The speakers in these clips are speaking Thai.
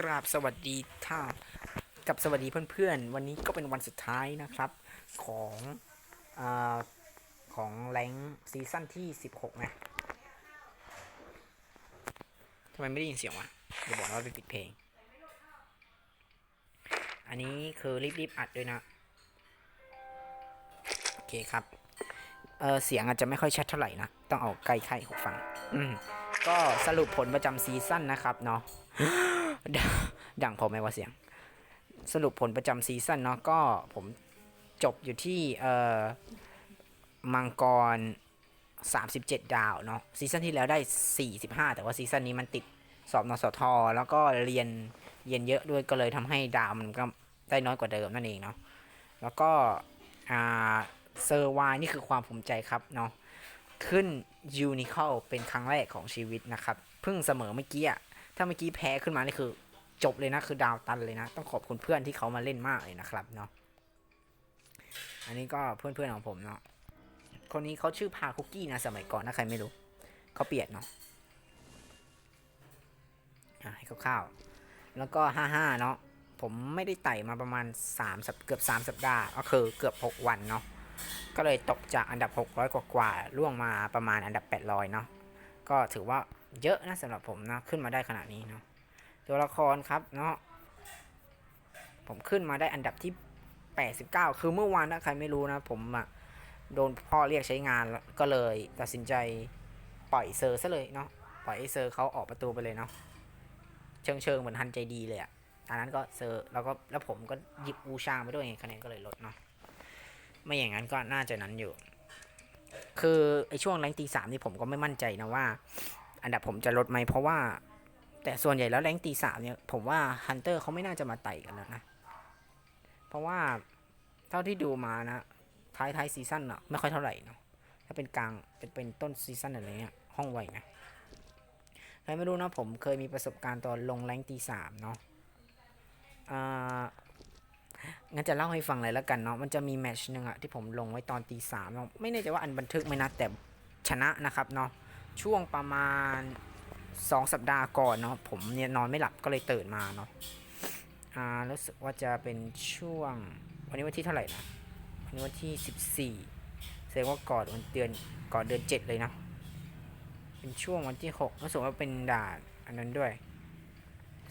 กราบสวัสดีท่ากับสวัสดีเพื่อนๆ วันนี้ก็เป็นวันสุดท้ายนะครับ ของอของแรงซีซั่นที่ 16 นะทำไมไม่ได้ยินเสียงวะเดี๋ยวบอกว่าไปปิดเพลง อันนี้คือรีบๆอัดด้วยนะ โอเคครับเออเสียงอาจจะไม่ค่อยชัดเท่าไหร่นะ ต้องเอาใกล้ไข่หูฟัง อืม ก็สรุปผลประจำซีซั่นนะครับเนาะ ดังดังพอไหมว่าเสียง สรุปผลประจำซีซั่นเนาะก็ผมจบอยู่ที่เอ่อมังกร 37 ดาวเนาะซีซั่นที่แล้วได้ 45 แต่ว่าซีซั่นนี้มันติดสอบนสท แล้วก็เรียนเรียนเยอะด้วยก็เลยทำให้ดาวมันก็ได้น้อยกว่าเดิมนั่นเองเนาะแล้วก็อ่าเซอร์วายนี่คือความภูมิใจครับเนาะขึ้นยูนิคอลเป็นครั้งแรกของชีวิตนะครับ เพิ่งเสมอเมื่อกี้อะ ถ้าเมื่อกี้แพ้ขึ้นมานี่คือจบเลยนะคือดาวตันเลยนะ ต้องขอบคุณเพื่อนที่เขามาเล่นมากเลยนะครับเนาะอันนี้ก็เพื่อนๆของผมเนาะคนนี้เขาชื่อพาคุกกี้นะสมัยก่อนนะใครไม่รู้เขาเปลี่ยนเนาะให้คร่าวๆแล้วก็ห้าห้าเนาะผมไม่ได้ไต่มาประมาณ3สัปเกือบ 3 สัปดาห์ก็คือเกือบ 6 วันเนาะก็เลยตกจากอันดับ 600 กว่าๆล่วงมาประมาณอันดับ 800 เนาะก็ถือว่า เยอะนะสำหรับผมนะขึ้นมาได้ขนาดนี้เนาะตัวละครครับเนาะผมขึ้นมาได้อันดับที่ 89 คือเมื่อวานถ้าใครไม่รู้นะ ผมอะโดนพ่อเรียกใช้งานแล้วก็เลยตัดสินใจปล่อยเซอร์ซะเลยเนาะปล่อยให้เซอร์เขาออกประตูไปเลยเนาะเชิงเชิงเหมือนทันใจดีเลยอะตอนนั้นก็เซอร์แล้วก็แล้วผมก็หยิบอูชางไปด้วยไงคะแนนก็เลยลดเนาะไม่อย่างนั้นก็น่าจะนั้นอยู่ คือไอช่วงแรงตีสามนี่ผมก็ไม่มั่นใจนะว่า อันดับผมจะลดไหมเพราะว่า แต่ส่วนใหญ่แล้วแรงตีสามเนี่ย ผมว่าฮันเตอร์เขาไม่น่าจะมาไต่กันแล้วนะ เพราะว่าเท่าที่ดูมานะ ท้ายท้ายซีซั่นอะไม่ค่อยเท่าไหร่เนาะถ้าเป็นกลางเป็นเป็นต้นซีซั่นอะไรเงี้ยห้องไวนะใครไม่รู้นะผมเคยมีประสบการณ์ตอนลงแรงตีสามเนาะอ่างั้นจะเล่าให้ฟังเลยแล้วกันเนาะ มันจะมีแมชหนึ่งอะที่ผมลงไว้ตอนตีสามเนาะไม่แน่ใจว่าอันบันทึกไหมนะแต่ชนะนะครับเนาะ ช่วงประมาณ 2 สัปดาห์ก่อนเนาะผมเนี่ยนอนไม่หลับก็เลยตื่นมาเนาะอ่ารู้สึกว่าจะเป็นช่วง วันนี้วันที่เท่าไหร่นะวันนี้วันที่ 14แสดงว่าก่อนวันเดือนก่อนเดือน 7 เลยเนาะเป็นช่วงวันที่6รู้สึกว่าเป็นด่านอันนั้นด้วย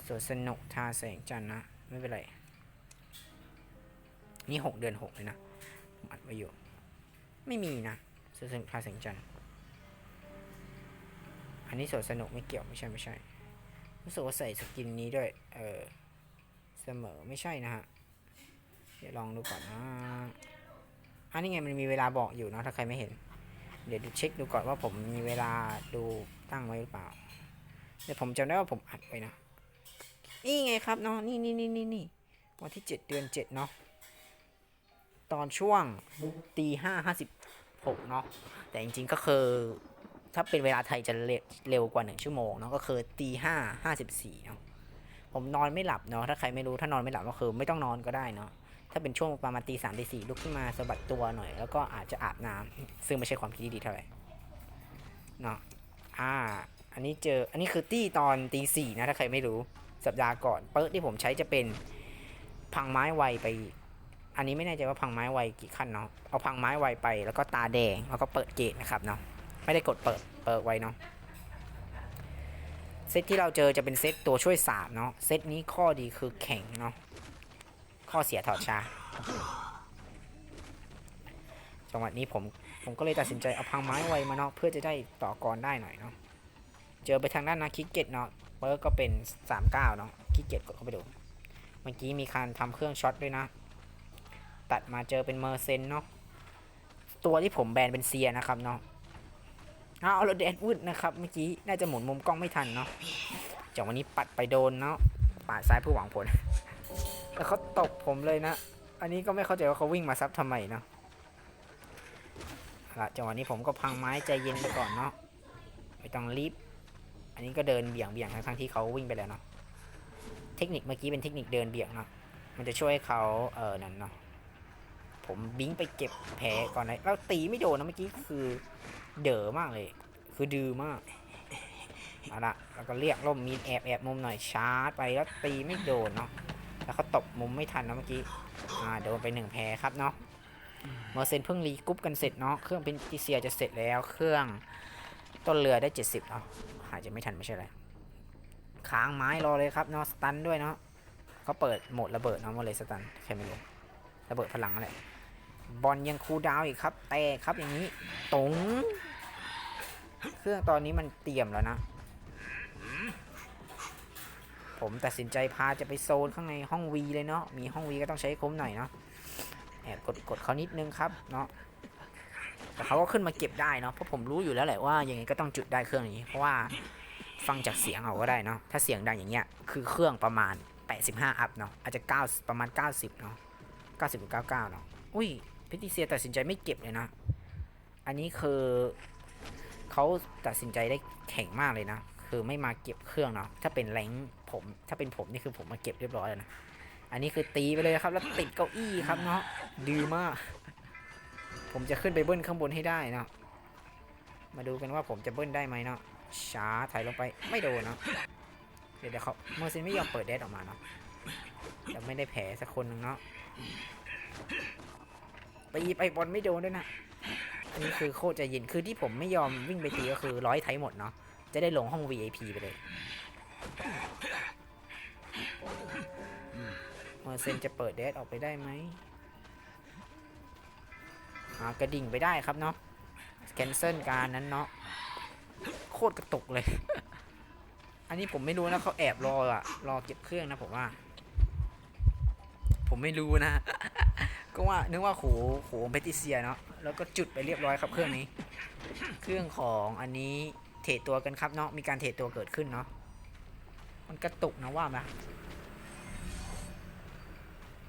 สวนสนุกทาแสงจันทร์นะ ไม่เป็นไรนี่ 6 เดือน 6 เลยนะมอัดไว้อยู่ ไม่มีนะสวนสนุกทาแสงจันทร์ อันนี้สวนสนุกไม่เกี่ยวไม่ใช่ไม่ใช่รู้สึกว่าใส่สกินนี้ด้วย เออ เสมอไม่ใช่นะฮะ เดี๋ยวลองดูก่อนนะอันนี้ไงมันมีเวลาบอกอยู่เนาะถ้าใครไม่เห็น เดี๋ยวดูเช็คดูก่อนว่าผมมีเวลาดูตั้งไว้หรือเปล่า เดี๋ยวผมจำได้ว่าผมอัดไว้นะ นี่ไงครับเนาะนี่นี่นี่นี่นี่วันที่เจ็ดเดือนเจ็ดเนาะตอนช่วงตีห้าห้าสิบหกเนาะแต่จริงๆก็คือ ถ้าเป็นเวลาไทยจะเร็วกว่าหนึ่งชั่วโมงเนาะก็คือตีห้าห้าสิบสี่เนาะผมนอนไม่หลับเนาะถ้าใครไม่รู้ถ้านอนไม่หลับก็คือไม่ต้องนอนก็ได้เนาะถ้าเป็นช่วงประมาณตีสามตีสี่ลุกขึ้นมาสะบัดตัวหน่อย แล้วก็อาจจะอาบน้ำซึ่งไม่ใช่ความคิดที่ดีเท่าไหร่เนาะอ่า อันนี้เจออันนี้คือตี้ตอนตีสี่นะถ้าใครไม่รู้สัปดาห์ก่อนเปิร์ที่ผมใช้จะเป็นพังไม้ไวไป อันนี้ไม่แน่ใจว่าพังไม้ไวกี่ขั้นเนาะเอาพังไม้ไวไปแล้วก็ตาแดงแล้วก็เปิดเกตนะครับเนาะ ไม่ได้กดเปิดเปิดไว้เนาะเซตที่เราเจอจะเป็นเซตตัวช่วยสามเนาะเซตนี้ข้อดีคือแข็งเนาะข้อเสียถอดชาจังหวะนี้ผมผมก็เลยตัดสินใจเอาพังไม้ไวมาเนาะเพื่อจะได้ต่อกรได้หน่อยเนาะเจอไปทางด้านนะคิกเก็ตเนาะเปิร์ก็เป็น39เนาะคิกเก็ตกดเข้าไปดูเมื่อกี้มีการทำเครื่องช็อตด้วยนะ ตัดมาเจอเป็นเมอร์เซนเนาะตัวที่ผมแบนเป็นเซียนะครับเนาะ เอาเราแดดวืดนะครับเมื่อกี้น่าจะหมุนมุมกล้องไม่ทันเนาะจากวันนี้ปัดไปโดนเนาะปาดซ้ายเพื่อหวังผลแล้วเขาตบผมเลยนะ อันนี้ก็ไม่เข้าใจว่าเขาวิ่งมาซับทำไมเนาะเอาละจังหวะนี้ผมก็พังไม้ใจเย็นไปก่อนเนาะไม่ต้องรีบ อันนี้ก็เดินเบี่ยงเบี่ยงทั้งๆที่เขาวิ่งไปแล้วเนาะเทคนิคเมื่อกี้เป็นเทคนิคเดินเบี่ยงเนาะมันจะช่วยเขาเออนั่นเนาะผมบิงไปเก็บแผลก่อนนะแล้วตีไม่โดนนะเมื่อกี้คือ เด๋อมากเลย คือดื้อมากเอาละแล้วก็เรียกล่มมีแอบแอบมุมหน่อยชาร์จไปแล้วตีไม่โดนเนาะแล้วเขาตบมุมไม่ทันนะเมื่อกี้อ่าโดนไปหนึ่งแพ้ครับเนาะเมอร์เซนเพิ่งรีกรุ๊ปกันเสร็จเนาะเครื่องเป็นติเซียจะเสร็จแล้วเครื่องต้นเรือได้ 70เนาะหายจะไม่ทันไม่ใช่ไรค้างไม้รอเลยครับเนาะสตันด้วยเนาะเขาเปิดโหมดระเบิดเนาะมาเลยสตันใครไม่รู้ระเบิดพลังนั่นแหละบอลยังคูดาวอีกครับแต่ครับอย่างนี้ตรง เครื่องตอนนี้มันเตรียมแล้วนะ ผมตัดสินใจพาจะไปโซนข้างในห้องวีเลยเนาะ มีห้องวีก็ต้องใช้คุ้มหน่อยเนาะ แอบกดกดเขานิดนึงครับเนาะ แต่เขาก็ขึ้นมาเก็บได้เนาะ เพราะผมรู้อยู่แล้วแหละว่ายังไงก็ต้องจุดได้เครื่องนี้ เพราะว่าฟังจากเสียงเอาก็ได้เนาะ ถ้าเสียงดังอย่างเงี้ย คือเครื่องประมาณ 85 อัพเนาะ อาจจะ 9 ประมาณ 90 เนาะ 90หรือ99 เนาะ อุ้ยพิติเซียตัดสินใจไม่เก็บเลยนะ อันนี้คือ เขาตัดสินใจได้แข็งมากเลยนะ คือไม่มาเก็บเครื่องเนาะถ้าเป็นแรงผม ถ้าเป็นผมนี่คือผมมาเก็บเรียบร้อยแล้วนะอันนี้คือตีไปเลยครับ แล้วติดเก้าอี้ครับเนาะดีมาก ผมจะขึ้นไปเบิ้ลข้างบนให้ได้เนาะมาดูกันว่าผมจะเบิ้ลได้ไหมเนาะช้าถ่ายลงไปไม่โดนเนาะเดี๋ยวเดี๋ยวเขาเมอร์ซินไม่ยอมเปิดเดสออกมาเนาะแต่ไม่ได้แผลสักคนหนึงเนาะตีไปบอลไม่โดนด้วยนะ อันนี้คือโคตรจะย็นคือที่ผมไม่ยอมวิ่งไปตีก็คือร้อยไทยหมดเนาะจะได้ลงห้อง VIP ไปเลยเมอร์เซนจะเปิดเดสออกไปได้ไหมอากระดิ่งไปได้ครับเนาะแคนเซิลการนั้นเนาะโคตรกระตุกเลย อันนี้ผมไม่รู้นะเขาแอบรออะรอเก็บเครื่องนะผมว่า ผมไม่รู้นะ ก็ว่านึกว่าโขโขเบติเซียเนาะแล้วก็จุดไปเรียบร้อยครับเครื่องนี้ เครื่องของอันนี้เทรดตัวกันครับเนาะมีการเทรดตัวเกิดขึ้นเนาะมันกระตุกนะว่าไหม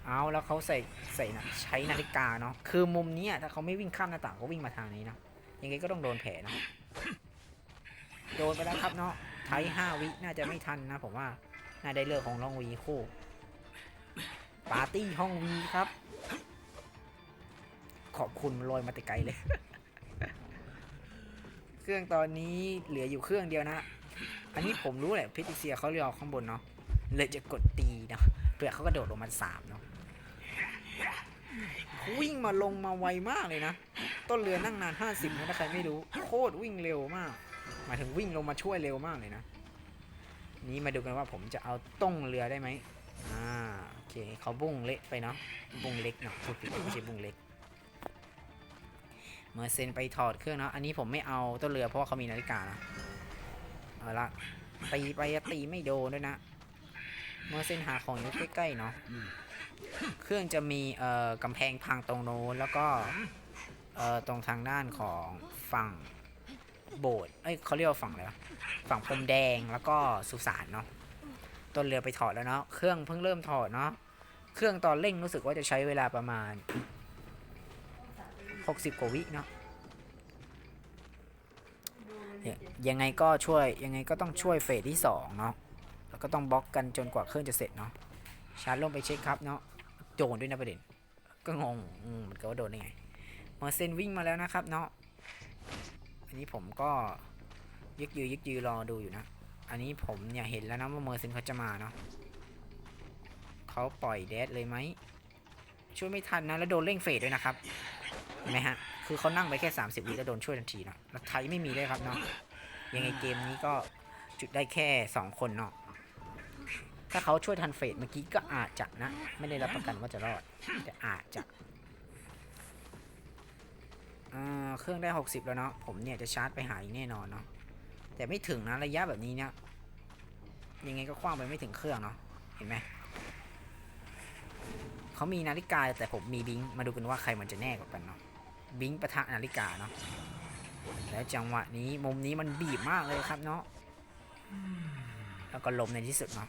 เอาแล้วเขาใส่ใส่นะใช้นาฬิกาเนาะคือมุมนี้ถ้าเขาไม่วิ่งข้ามหน้าต่างก็วิ่งมาทางนี้เนาะยังไงก็ต้องโดนแผลเนาะโดนไปแล้วครับเนาะไทห้าวิน่าจะไม่ทันนะผมว่าน่าได้เลือกของลองวีคู่ปาร์ตี้ห้องวีครับ ขอบคุณลอยมาแต่ไกลเลย เครื่องตอนนี้เหลืออยู่เครื่องเดียวนะ อันนี้ผมรู้แหละพิติเซียเขาเรียกข้างบนเนาะเลยจะกดตีเนาะเผื่อเขากระโดดลงมาสามเนาะวิ่งมาลงมาไวมากเลยนะ ต้นเรือนั่งนาน50นะถ้าใครไม่รู้ โคตรวิ่งเร็วมาก หมายถึงวิ่งลงมาช่วยเร็วมากเลยนะ นี้มาดูกันว่าผมจะเอาต้งเรือได้ไหมอ่าโอเคเขาบุ้งเละไปเนาะบุ้งเล็กเนาะพูดผิดไม่ใช่บุ้งเล็ก เมื่อเซนไปถอดเครื่องเนาะอันนี้ผมไม่เอาต้นเรือเพราะว่าเขามีนาฬิกานะ เอาละตีไปตีไม่โดนด้วยนะ เมื่อเซนหาของอยู่ใกล้ๆเนาะ เครื่องจะมีเอ่อกำแพงพังตรงโน้นแล้วก็เอ่อตรงทางด้านของฝั่งโบสถ์เอ้ยเขาเรียกว่าฝั่งอะไรวะฝั่งพรมแดงแล้วก็สุสานเนาะ ต้นเรือไปถอดแล้วเนาะ เครื่องเพิ่งเริ่มถอดเนาะ เครื่องตอนเร่งรู้สึกว่าจะใช้เวลาประมาณ 60 กว่าวิเนาะยังไงก็ช่วยยังไงก็ต้องช่วยเฟสที่สองเนาะแล้วก็ต้องบล็อกกันจนกว่าเครื่องจะเสร็จเนาะชาร์จลงไปเช็คครับเนาะโดนด้วยนะประเด็น ก็งงมมันก็ว่าโดนได้ไงเมอร์เซนวิ่งมาแล้วนะครับเนาะอันนี้ผมก็ยึกยือยึกยือรอดูอยู่นะ อันนี้ผมเนี่ยเห็นแล้วนะว่าเมอร์เซนเขาจะมาเนาะเขาปล่อยแดดเลยไหมช่วยไม่ทันนะแล้วโดนเร่งเฟสด้วยนะครับ เห็นไหมฮะ คือเขานั่งไปแค่ 30วิแล้วโดนช่วยทันทีเนาะแล้วไทยไม่มีเลยครับเนาะ ยังไงเกมนี้ก็จุดได้แค่ 2 คนเนาะ ถ้าเขาช่วยทันเฟสเมื่อกี้ก็อาจจะนะ ไม่ได้รับประกันว่าจะรอด แต่อาจจะเครื่องได้ 60 แล้วเนาะ ผมเนี่ยจะชาร์จไปหาอีกแน่นอนเนาะ แต่ไม่ถึงนะระยะแบบนี้เนี่ยยังไงก็คว้างไปไม่ถึงเครื่องเนาะ เห็นไหมเขามีนาฬิกาแต่ผมมีบิง มาดูกันว่าใครมันจะแน่กว่ากันเนาะ บิงค์ปะทะนาฬิกาเนาะแล้วจังหวะนี้มุมนี้มันบีบมากเลยครับเนาะแล้วก็ลมในที่สุดเนาะ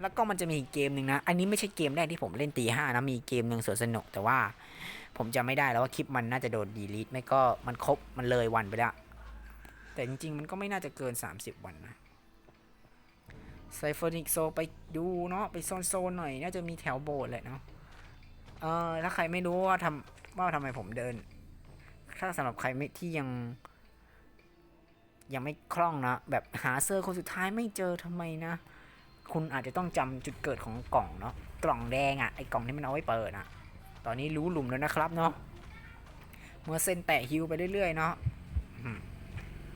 แล้วก็มันจะมีเกมหนึ่งนะ อันนี้ไม่ใช่เกมแรกที่ผมเล่นตีห้านะ มีเกมหนึ่งสวนสนุก แต่ว่าผมจะไม่ได้แล้วว่าคลิปมันน่าจะโดนดีลิทไม่ก็มันครบมันเลยวันไปแล้ว แต่จริงๆ มันก็ไม่น่าจะเกิน 30 วันนะไซฟอนิกโซไปดูเนาะไปโซนโซนๆหน่อย น่าจะมีแถวโบสถ์แหละเนาะ เออถ้าใครไม่รู้ว่าทำว่าทำไมผมเดิน ถ้าสำหรับใครไม่ที่ยัง ยังไม่คล่องนะ แบบหาเซอร์คนสุดท้ายไม่เจอทำไมนะ คุณอาจจะต้องจำจุดเกิดของกล่องเนาะกล่องแดงอะ่ะไอ้กล่องที่มันเอาไว้เปิดอะตอนนี้รู้หลุมแล้วนะครับเนาะเมื่อเส้นแตะฮิวไปเรื่อยๆเนาะ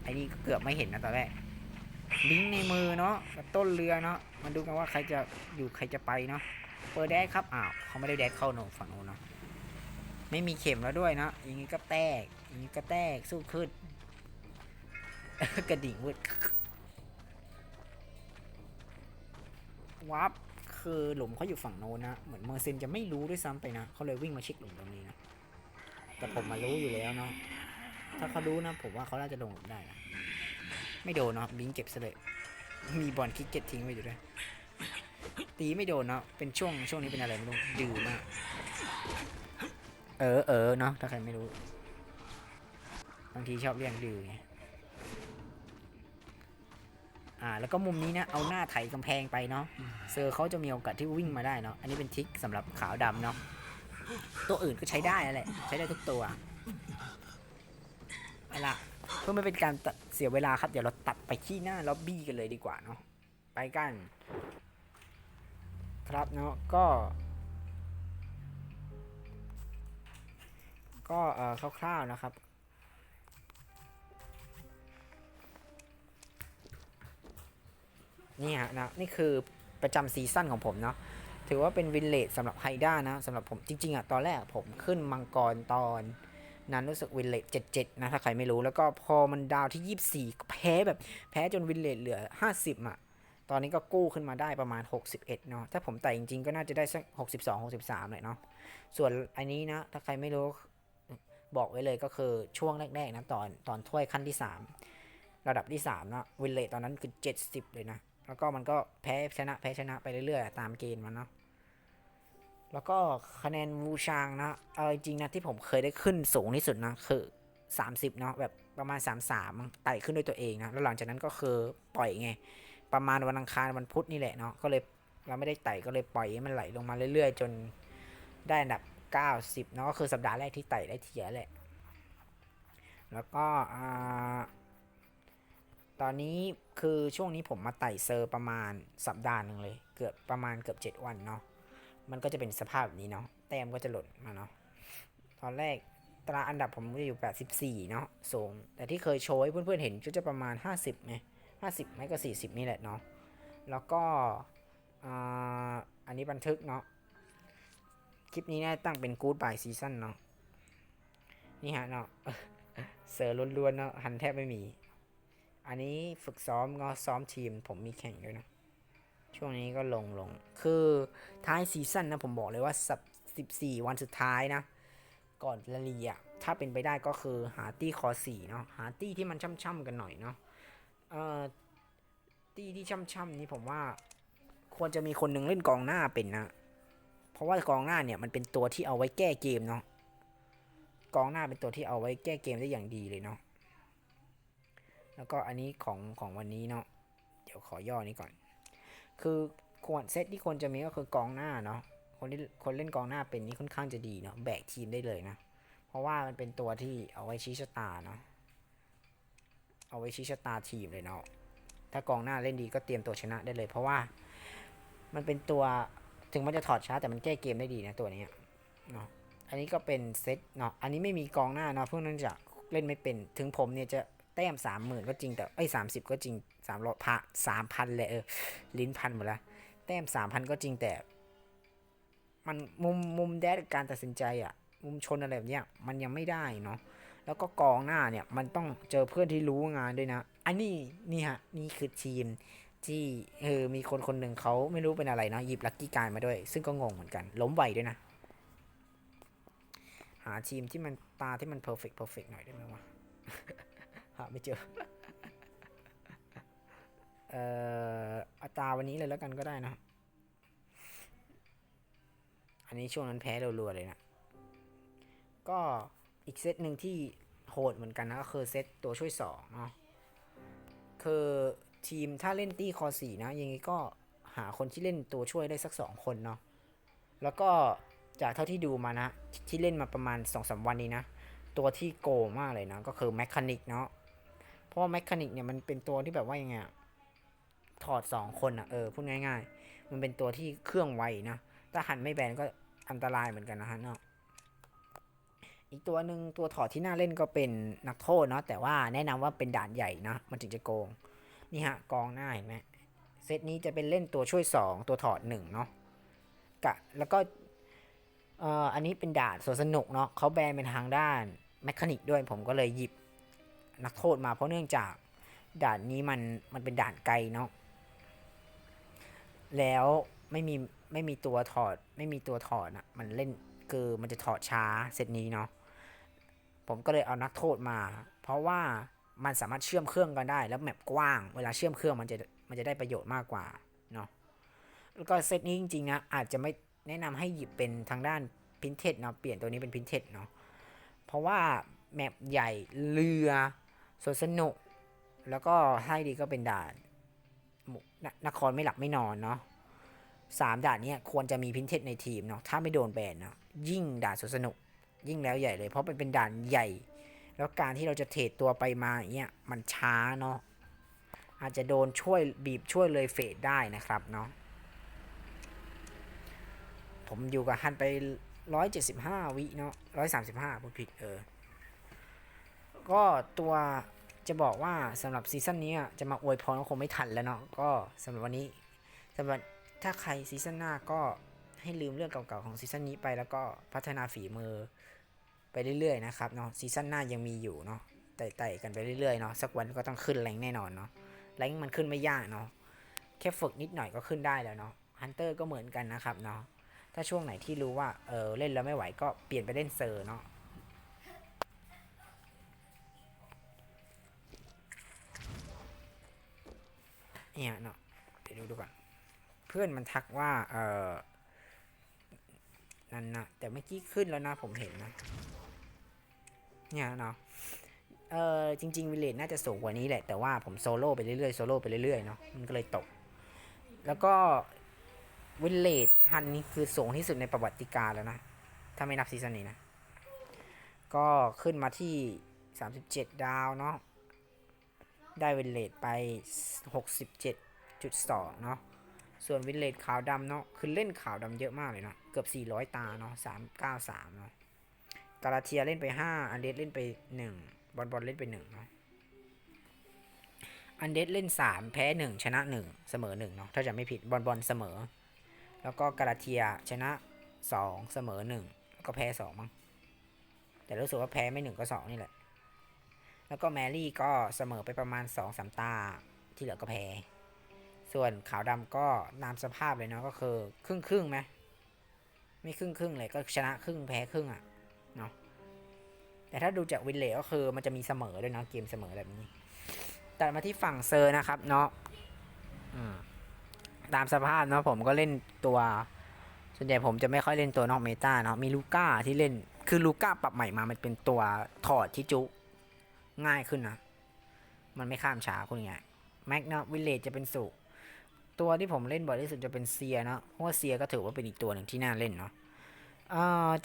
ไอ้นี่ก็เกือบไม่เห็นนะตอนแรกลิงในมือเนาะต้นเรือเนาะมาดูกันว่าใครจะอยู่ใครจะไปเนาะ เปิดแดกครับ อ้าวเขาไม่ได้แดกเข้าโหนฝั่งโน้นเนาะ ไม่มีเข็มแล้วด้วยเนาะอย่างงี้ก็แตกอย่างงี้ก็แตกสู้ขึ้น กระดิ่งวืดวับคือหลุมเขาอยู่ฝั่งโน้นนะ เหมือนเมอร์เซนจะไม่รู้ด้วยซ้ำไปนะ เขาเลยวิ่งมาเช็คหลุมตรงนี้นะ แต่ผมมารู้อยู่แล้วเนาะ ถ้าเขารู้นะ ผมว่าเขาน่าจะลงหลุมได้นะ ไม่โดนเนาะบิงเก็บซะเลย มีบอลคิกเก็ตทิ้งไว้อยู่ด้วย ตีไม่โดนเนาะเป็นช่วงช่วงนี้เป็นอะไรไม่รู้ดื้อมาก เออเออเนาะถ้าใครไม่รู้บางทีชอบเรียกดื้อไงอ่าแล้วก็มุมนี้นะเอาหน้าไถกำแพงไปเนาะเซอร์เขาจะมีโอกาสที่วิ่งมาได้เนาะอันนี้เป็นทิกสำหรับขาวดำเนาะตัวอื่นก็ใช้ได้แหละใช้ได้ทุกตัวเอาล่ะเพื่อไม่เป็นการเสียเวลาครับ เดี๋ยวเราตัดไปที่หน้าล็อบบี้กันเลยดีกว่าเนาะไปกัน ครับเนาะก็ ก็เอ่อคร่าวๆนะครับ นี่ฮะนะนี่คือประจำซีซั่นของผมเนาะถือว่าเป็นวินเลจสำหรับไฮด้านะสำหรับผมจริงๆอะตอนแรกผมขึ้นมังกรตอนนั้นรู้สึกวินเลจ77 นะ ถ้าใครไม่รู้แล้วก็พอมันดาวที่ 24 แพ้แบบแพ้จนวินเลจเหลือ 50 อะ ตอนนี้ก็กู้ขึ้นมาได้ประมาณ 61 เนาะ ถ้าผมไต่จริงๆ ก็น่าจะได้สัก 62 63 เลยเนาะ ส่วนอันนี้นะ ถ้าใครไม่รู้บอกไว้เลยก็คือช่วงแรกๆนะตอนตอนถ้วยขั้นที่ 3 ระดับที่3เนาะวินเลจตอนนั้นคือ 70 เลยนะ แล้วก็มันก็แพ้ชนะแพ้ชนะไปเรื่อยๆ ตามเกณฑ์มันเนาะ แล้วก็คะแนนวูชางนะ เอาจริงนะที่ผมเคยได้ขึ้นสูงที่สุดนะคือ 30 เนาะแบบประมาณ 33ไต่ขึ้นด้วยตัวเองนะ แล้วหลังจากนั้นก็คือปล่อยไง ประมาณวันอังคารวันพุธนี่แหละเนาะก็เลยเราไม่ได้ไต่ก็เลยปล่อยให้มันไหลลงมาเรื่อย ๆ จนได้อันดับ 90เนาะก็คือสัปดาห์แรกที่ไต่ได้เทียแหละ แล้วก็ตอนนี้คือช่วงนี้ผมมาไต่เซอร์ประมาณสัปดาห์หนึ่งเลย เกือบประมาณเกือบ 7 วันเนาะมันก็จะเป็นสภาพแบบนี้เนาะแต้มก็จะหล่นมาเนาะตอนแรกตราอันดับผมก็อยู่ 84 เนาะสูง แต่ที่เคยโชว์ให้เพื่อนๆเห็นก็จะประมาณ 50ไหม 50 ไม่ก็ 40 นี่แหละเนาะแล้วก็ออันนี้บันทึกเนาะคลิปนี้น่าตั้งเป็นกู๊ดบายซีซั่นเนาะนี่ฮะเนาะเซอล้วนๆเนาะหันแทบไม่มี อันนี้ฝึกซ้อมก็ซ้อมทีม ผมมีแข่งด้วยนะช่วงนี้ก็ลงลงคือท้ายซีซั่นนะผมบอกเลยว่าสับ14 วันสุดท้ายนะ ก่อนละลียถ้าเป็นไปได้ก็คือหาตี้คอสี่เนาะหาตี้ที่มันช่ำๆกันหน่อยเนาะ เอ่อตีที่ช่ำๆนี้ผมว่า ควรจะมีคนหนึ่งเล่นกองหน้าเป็นนะ เพราะว่ากองหน้าเนี่ยมันเป็นตัวที่เอาไว้แก้เกมเนาะกองหน้าเป็นตัวที่เอาไว้แก้เกมได้อย่างดีเลยเนาะแล้วก็อันนี้ของของวันนี้เนาะเดี๋ยวขอย่อนี้ก่อน คือควรเซตที่ควรจะมีก็คือกองหน้าเนาะคนที่คนเล่นกองหน้าเป็นนี่ค่อนข้างจะดีเนาะแบกทีมได้เลยนะ เพราะว่ามันเป็นตัวที่เอาไว้ชี้ชะตาเนาะ เอาไว้ชี้ชะตาทีมเลยเนาะ ถ้ากองหน้าเล่นดีก็เตรียมตัวชนะได้เลย เพราะว่ามันเป็นตัวถึงมันจะถอดช้าแต่มันแก้เกมได้ดีนะตัวนี้เนาะ อันนี้ก็เป็นเซตเนาะ อันนี้ไม่มีกองหน้าเนาะเพื่อนั้นจะเล่นไม่เป็น ถึงผมเนี่ยจะแต้มสามหมื่นก็จริงแต่เอ้สามสิบก็จริงสามร้อยพะสามพันเลยเออลิ้นพันหมดล้วแต้มสามพันก็จริงแต่ มันมุมมุมแดดการตัดสินใจอะมุมชนอะไรแบบเนี้ยมันยังไม่ได้เนาะ แล้วก็กองหน้าเนี่ยมันต้องเจอเพื่อนที่รู้งานด้วยนะ อันนี้นี่ฮะนี่คือทีมที่เออมีคนคนหนึ่งเขาไม่รู้เป็นอะไรเนาะหยิบลัคกี้การมาด้วย ซึ่งก็งงเหมือนกัน ล้มไวด้วยนะ หาทีมที่มันตาที่มันเพอร์เฟกต์เพอร์เฟกต์หน่อยได้ไหมวะหาไม่เจอเอ่อเอาตาวันนี้เลยแล้วกันก็ได้นะ อันนี้ช่วงนั้นแพ้รัวๆเลยนะ ก็ อีกเซตหนึ่งที่โหดเหมือนกันนะก็คือเซตตัวช่วยสองเนาะคือทีมถ้าเล่นตี้คอสี่นะยังไงก็หาคนที่เล่นตัวช่วยได้สักสองคนเนาะแล้วก็จากเท่าที่ดูมานะ ที่เล่นมาประมาณ2อสวันนี้นะ ตัวที่โกมากเลยนะ ก็คือแมคคานิกเนาะผราะแมคานิกเนี่ยมันเป็นตัวที่แบบว่ายังไงถอดสองคนอะเออพูดง่าย ๆ มันเป็นตัวที่เครื่องไวนะ ถ้าหันไม่แบนก็อันตรายเหมือนกันนะฮะเนาะ อีกตัวหนึ่งตัวถอดที่น่าเล่นก็เป็นนักโทษเนาะแต่ว่าแนะนำว่าเป็นด่านใหญ่นะมันถึงจะโกง นี่ฮะกองหน้าเห็นไหมเซตนี้จะเป็นเล่นตัวช่วย 2 ตัวถอด1เนาะกะแล้วก็เอ่ออันนี้เป็นด่านสวนสนุกเนาะเขาแบนเป็นทางด้านแมคานิกด้วยผมก็เลยหยิบนักโทษมาเพราะเนื่องจากด่านนี้มันมันเป็นด่านไกลเนาะแล้วไม่มีไม่มีตัวถอดไม่มีตัวถอดอะมันเล่นคือมันจะถอดช้าเซตนี้เนาะ ผมก็เลยเอานักโทษมา เพราะว่ามันสามารถเชื่อมเครื่องกันได้ แล้วแมปกว้าง เวลาเชื่อมเครื่องมันจะมันจะได้ประโยชน์มากกว่าเนาะแล้วก็เซตนี้จริงๆนะอาจจะไม่แนะนำให้หยิบเป็นทางด้านพินเท d เนาะเปลี่ยนตัวนี้เป็นพินเท d เนาะเพราะว่าแมปใหญ่เรือสวนสนุก แล้วก็ให้ดีก็เป็นด่านนนครไม่หลับไม่นอนเนาะสามด่านนี้ควรจะมีพินเท d ในทีมเนาะถ้าไม่โดนแบนเนาะยิ่งด่านสวนสนุก ยิ่งแล้วใหญ่เลยเพราะมันเป็นด่านใหญ่ แล้วการที่เราจะเทรดตัวไปมาอย่างเงี้ยมันช้าเนาะอาจจะโดนช่วยบีบช่วยเลยเฟดได้นะครับเนาะผมอยู่กับฮันไป 175 วิเนาะ135พูดผิดเออ ก็ตัวจะบอกว่าสำหรับซีซั่นนี้อะจะมาอวยพรก็คงไม่ทันแล้วเนาะก็สำหรับวันนี้สำหรับถ้าใครซีซั่นหน้าก็ ให้ลืมเรื่องเก่าๆของซีซั่นนี้ไปแล้วก็พัฒนาฝีมือไปเรื่อยๆนะครับเนาะซีซั่นหน้ายังมีอยู่เนาะไต่ๆกันไปเรื่อยๆเนาะสักวันก็ต้องขึ้นแรงแน่นอนเนาะแรงมันขึ้นไม่ยากเนาะแค่ฝึกนิดหน่อยก็ขึ้นได้แล้วเนาะฮันเตอร์ก็เหมือนกันนะครับเนาะถ้าช่วงไหนที่รู้ว่าเออเล่นแล้วไม่ไหวก็เปลี่ยนไปเล่นเซอร์เนาะเนี่ยเนาะเดี๋ยวดูดูก่อนเพื่อนมันทักว่าเออ นั่นนะแต่เมื่อกี้ขึ้นแล้วนะผมเห็นนะ เนี่ยเนาะเออจริง ๆ วิเลจน่าจะสูงกว่านี้แหละ แต่ว่าผมโซโล่ไปเรื่อยๆโซโล่ไปเรื่อยๆเนาะมันก็เลยตก แล้วก็วิเลจฮันนี่คือสูงที่สุดในประวัติการแล้วนะ ถ้าไม่นับซีซั่นนี้นะ ก็ขึ้นมาที่ 37 ดาวเนาะได้วิเลจไป 67.2 เนาะส่วนวิเลจขาวดำเนาะคือเล่นขาวดำเยอะมากเลยเนาะ กือบ400 ตาเนาะ393เนาะกาลาเทียเล่นไป5อันเดสเล่นไป1บอลบอลเล่นไป1เนาะอันเดสเล่น3แพ้1ชนะ1เสมอ1เนาะถ้าจะไม่ผิดบอลบอลเสมอ แล้วก็กาลาเทียชนะ2เสมอ1ก็แพ้2มั้งแต่รู้สึกว่าแพ้ไม่1ก็2นี่แหละ แล้วก็แมรี่ก็เสมอไปประมาณ2 3ตาที่เหลือก็แพ้ ส่วนขาวดำก็นามสภาพเลยเนาะก็คือครึ่งครึ่งไหม ไม่ครึ่งครึ่งเลยก็ชนะครึ่งแพ้ครึ่งอะเนาะแต่ถ้าดูจากวินเลก็คือมันจะมีเสมอด้วยเนาะเกมเสมอแบบนี้ตัดมาที่ฝั่งเซอร์นะครับเนาะตามสภาพเนาะผมก็เล่นตัว ส่วนใหญ่ผมจะไม่ค่อยเล่นตัวนอกเมตาเนาะมีลูก้าที่เล่นคือลูก้าปรับใหม่มามันเป็นตัวถอดที่จุง่ายขึ้นนะ มันไม่ข้ามช้าคุณไงแม็กเนาะวิลเลจจะเป็นสุ ตัวที่ผมเล่นบ่อยที่สุดจะเป็นเซียเนาะเพราะว่าเซียก็ถือว่าเป็นอีกตัวหนึ่งที่น่าเล่นเนาะ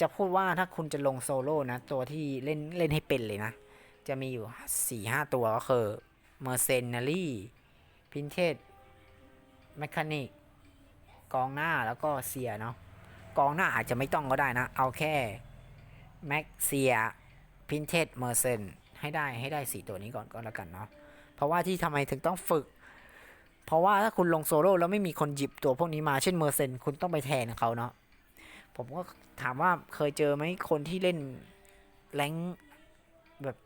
จะพูดว่าถ้าคุณจะลงโซโล่นะ ตัวที่เล่นเล่นให้เป็นเลยนะ จะมีอยู่สี่ห้าตัวก็คือเมอร์เซนารีพินเทสแมคานิกกองหน้าแล้วก็เซียเนาะกองหน้าอาจจะไม่ต้องก็ได้นะ เอาแค่แม็กเซียพินเทสเมอร์เซนให้ได้ให้ได้สี่ตัวนี้ก่อนก็แล้วกันเนาะเพราะว่าที่ทำไมถึงต้องฝึก เพราะว่าถ้าคุณลงโซโล่แล้วไม่มีคนหยิบตัวพวกนี้มาเช่นเมอร์เซนคุณต้องไปแทนเขาเนาะผมก็ถามว่าเคยเจอไหมคนที่เล่นแรงแบบ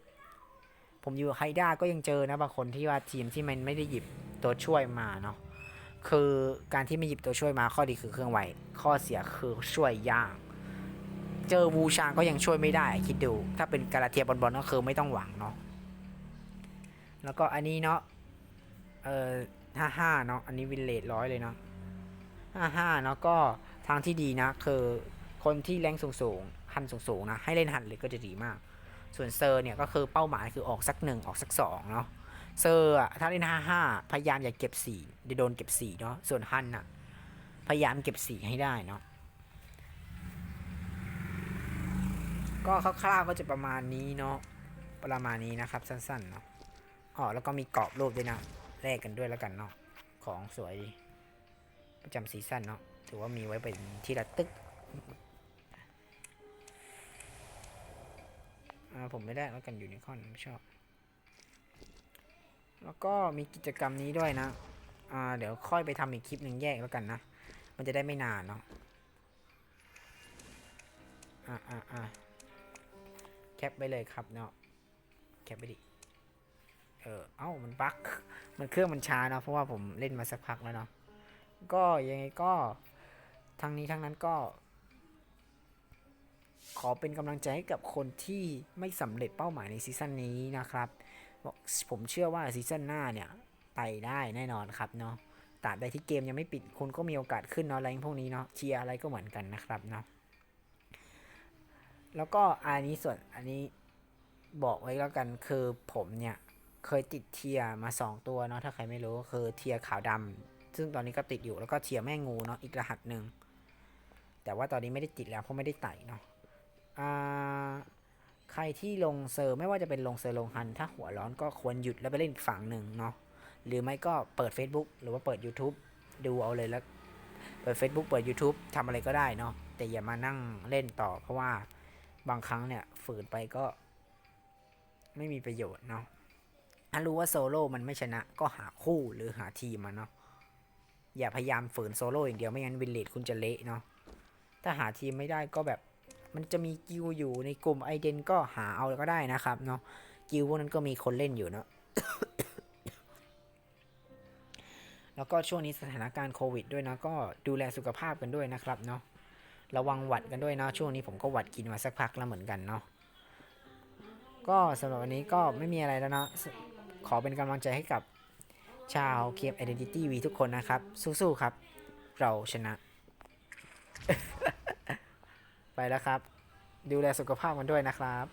ผมอยู่ไฮด้าก็ยังเจอนะบางคนที่ว่าทีมที่มันไม่ได้หยิบตัวช่วยมาเนาะคือการที่ไม่หยิบตัวช่วยมาข้อดีคือเครื่องไวข้อเสียคือช่วยยากเจอบูชางก็ยังช่วยไม่ได้ คิดดู ถ้าเป็นกาลาเทียบอลบอลก็คือไม่ต้องหวังเนาะแล้วก็อันนี้เนาะเอ่อ ห้าห้าเนาะอันนี้วินเลทร้อยเลยเนาะห้าห้าเนาะก็ทางที่ดีนะ คือคนที่แรงสูงสูงๆหันสูงสูงๆนะให้เล่นหันเลยก็จะดีมาก ส่วนเซอร์เนี่ยก็คือเป้าหมายคือออกสักหนึ่งออกสักสองเนาะเซอร์อะถ้าเล่นห้าห้าพยายามอย่าเก็บสี่เดี๋ยวโดนเก็บสี่เนาะส่วนฮันอะพยายามเก็บสี่ให้ได้เนาะก็คร่าวๆก็จะประมาณนี้เนาะประมาณนี้นะครับสั้นๆเนาะอ๋อแล้วก็มีกรอบรูปด้วยนะ แลกกันด้วยแล้วกันเนาะของสวยประจำซีซั่นเนาะถือว่ามีไว้เป็นที่ระตึกผมไม่ได้แล้วกันยูนิคอนไม่ชอบ แล้วก็มีกิจกรรมนี้ด้วยนะเดี๋ยวค่อยไปทำอีกคลิปหนึ่งแยกแล้วกันนะ มันจะได้ไม่นานเนาะอ่าอ่าอ่าแคปไปเลยครับเนาะแคปไปดิ เออ เอ้า มันบั๊กมันเครื่องมันช้าเนาะ เพราะว่าผมเล่นมาสักพักแล้วเนาะ ก็ยังไงก็ทั้งนี้ทั้งนั้นก็ ขอเป็นกำลังใจให้กับคนที่ไม่สำเร็จเป้าหมายในซีซั่นนี้นะครับบอกผมเชื่อว่าซีซั่นหน้าเนี่ยไปได้แน่นอนครับเนาะตราบใดที่เกมยังไม่ปิดคุณก็มีโอกาสขึ้นเนาะแรพวกนี้เนาะเชียร์อะไรก็เหมือนกันนะครับเนาะแล้วก็อันนี้ส่วนอันนี้บอกไว้แล้วกันคือผมเนี่ย เคยติดเทียมา 2 ตัวเนาะถ้าใครไม่รู้คือเทียขาวดำซึ่งตอนนี้ก็ติดอยู่แล้วก็เทียแม่งูเนาะอีกรหัสหนึ่งแต่ว่าตอนนี้ไม่ได้ติดแล้วเพราะไม่ได้ไต่เนาะอ่าใครที่ลงเซอร์ไม่ว่าจะเป็นลงเซอร์ลงฮัน ถ้าหัวร้อนก็ควรหยุดแล้วไปเล่นอีกฝั่งหนึ่งเนาะหรือไม่ก็เปิด Facebook หรือว่าเปิด YouTube ดูเอาเลยแล้วเปิด Facebook เปิด YouTube ทำอะไรก็ได้เนาะแต่อย่ามานั่งเล่นต่อ เพราะว่าบางครั้งเนี่ยฝืนไปก็ไม่มีประโยชน์เนาะ ถ้ารู้ว่าโซโล่มันไม่ชนะ ก็หาคู่หรือหาทีมมาเนาะ อย่าพยายามฝืนโซโล่อย่างเดียวไม่งั้นวินเลดคุณจะเละเนาะ ถ้าหาทีมไม่ได้ก็แบบมันจะมีกิลอยู่ในกลุ่มไอเดนก็หาเอาก็ได้นะครับเนาะ กิลพวกนั้นก็มีคนเล่นอยู่เนาะ แล้วก็ช่วงนี้สถานการณ์โควิดด้วยนะก็ดูแลสุขภาพกันด้วยนะครับเนาะ ระวังหวัดกันด้วยนะช่วงนี้ผมก็หวัดกินมาสักพักแล้วเหมือนกันเนาะ ก็สำหรับวันนี้ก็ไม่มีอะไรแล้วนะ ขอเป็นกำลังใจให้กับชาวเกม Identity V ทุกคนนะครับ สู้ๆครับ เราชนะ ไปแล้วครับ ดูแลสุขภาพกันด้วยนะครับ